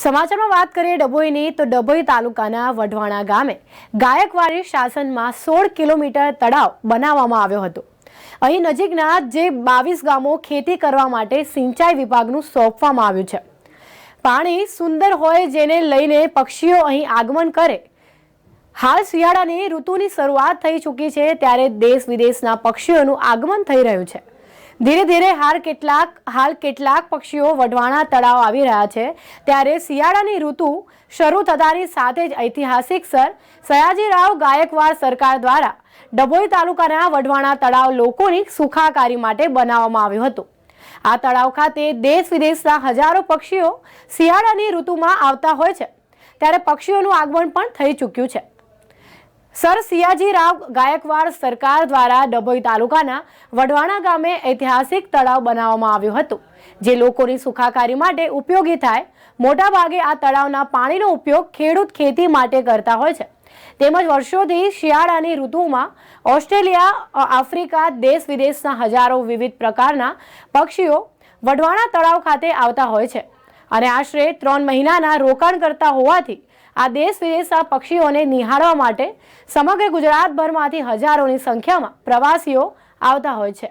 સમાચારમાં વાત કરીએ ડભોઈની, તો ડભોઈ તાલુકાના વઢવાણા ગામે ગાયકવાડી શાસનમાં સોળ કિલોમીટર તળાવ બનાવવામાં આવ્યો હતો. અહીં નજીકના જે બાવીસ ગામો ખેતી કરવા માટે સિંચાઈ વિભાગનું સોંપવામાં આવ્યું છે. પાણી સુંદર હોય જેને લઈને પક્ષીઓ અહીં આગમન કરે. હાલ શિયાળાની ઋતુની શરૂઆત થઈ ચૂકી છે, ત્યારે દેશ વિદેશના પક્ષીઓનું આગમન થઈ રહ્યું છે. ધીરે ધીરે હાલ કેટલાક હાલ કેટલાક પક્ષીઓ વઢવાણા તળાવ આવી રહ્યા છે. ત્યારે શિયાળાની ઋતુ શરૂ થતાની સાથે જ ઐતિહાસિક સર સયાજીરાવ ગાયકવાડ સરકાર દ્વારા ડભોઈ તાલુકાના વઢવાણા તળાવ લોકોની સુખાકારી માટે બનાવવામાં આવ્યું હતું. આ તળાવ ખાતે દેશ વિદેશના હજારો પક્ષીઓ શિયાળાની ઋતુમાં આવતા હોય છે. ત્યારે પક્ષીઓનું આગમન પણ થઈ ચૂક્યું છે. સર સિયાજીરાવ ગાયકવાડ સરકાર દ્વારા ડભોઈ તાલુકાના વઢવાણા ગામે ઐતિહાસિક તળાવ બનાવવામાં આવ્યું હતું, જે લોકોની સુખાકારી માટે ઉપયોગી થાય. મોટાભાગે આ તળાવના પાણીનો ઉપયોગ ખેડૂત ખેતી માટે કરતા હોય છે. તેમજ વર્ષોથી શિયાળાની ઋતુમાં ઓસ્ટ્રેલિયા આફ્રિકા, દેશ વિદેશના હજારો વિવિધ પ્રકારના પક્ષીઓ વઢવાણા તળાવ ખાતે આવતા હોય છે. અને આશરે ત્રણ મહિનાના રોકાણ કરતા હોવાથી આ દેશ વિદેશના પક્ષીઓને નિહાળવા માટે સમગ્ર ગુજરાતભરમાંથી હજારોની સંખ્યામાં પ્રવાસીઓ આવતા હોય છે.